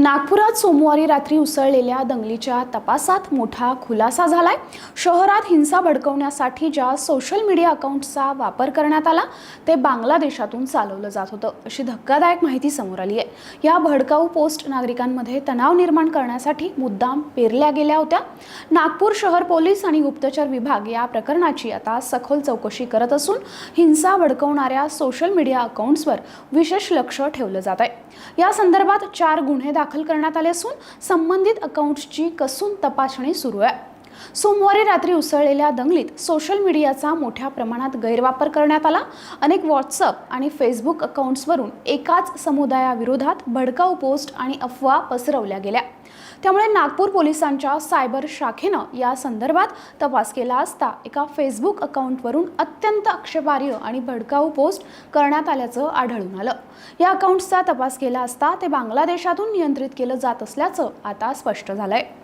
नागपुरात सोमवारी रात्री उसळलेल्या दंगलीच्या तपासात मोठा खुलासा झालाय. शहरात हिंसा भडकवण्यासाठी ज्या सोशल मीडिया अकाउंट्सचा वापर करण्यात आला ते बांगलादेशातून चालवलं जात होतं. अशी धक्कादायक माहिती समोर आली आहे. या भडकाऊ पोस्ट नागरिकांमध्ये तणाव निर्माण करण्यासाठी मुद्दाम पेरल्या गेल्या होत्या. नागपूर शहर पोलीस आणि गुप्तचर विभाग या प्रकरणाची आता सखोल चौकशी करत असून हिंसा भडकवणाऱ्या सोशल मीडिया अकाउंट्सवर विशेष लक्ष ठेवलं जात आहे. या संदर्भात चार गुन्हे दाखल करण्यात आले असून संबंधित अकाउंट्सची कसून तपासणी सुरू आहे. सोमवारी रात्री उसळलेल्या दंगलीत सोशल मीडियाचा मोठ्या प्रमाणात गैरवापर करण्यात आला. अनेक व्हॉट्सअप आणि फेसबुक अकाउंट्सवरून एकाच समुदायाविरोधात भडकाऊ पोस्ट आणि अफवा पसरवल्या गेल्या. त्यामुळे नागपूर पोलिसांच्या सायबर शाखेनं या संदर्भात तपास केला असता एका फेसबुक अकाउंटवरून अत्यंत आक्षेपार्ह आणि भडकाऊ पोस्ट करण्यात आल्याचं आढळून आलं. या अकाउंट्सचा तपास केला असता ते बांगलादेशातून नियंत्रित केलं जात असल्याचं आता स्पष्ट झालंय.